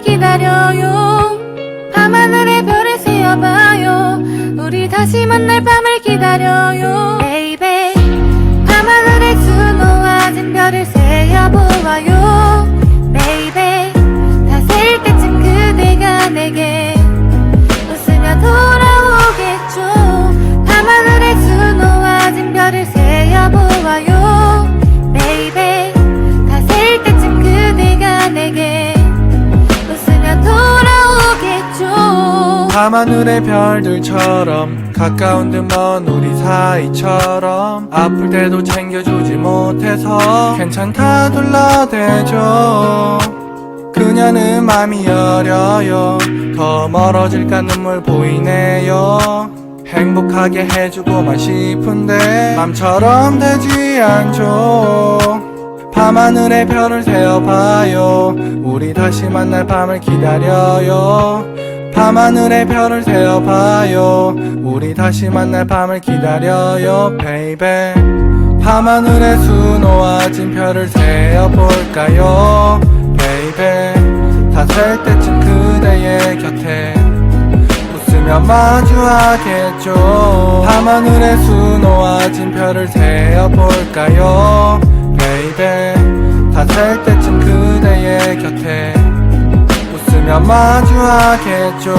기다려요. 밤하늘의 별을 세어봐요. 우리 다시 만날 밤을 기다려요. 밤하늘의 별들처럼 가까운 듯 먼 우리 사이처럼 아플 때도 챙겨주지 못해서 괜찮다 둘러대죠. 그녀는 맘이 여려요. 더 멀어질까 눈물 보이네요. 행복하게 해주고만 싶은데 맘처럼 되지 않죠. 밤하늘의 별을 세어봐요. 우리 다시 만날 밤을 기다려요 밤하늘의 별을 세어봐요. 우리 다시 만날 밤을 기다려요 베이베 밤하늘에 수놓아진 별을 세어볼까요 베이베 다셀 때쯤 그대의 곁에 웃으며 마주하겠죠. 밤하늘에 수놓아진 별을 세어볼까요 베이베 다셀 때쯤 그대의 곁에 마주하겠죠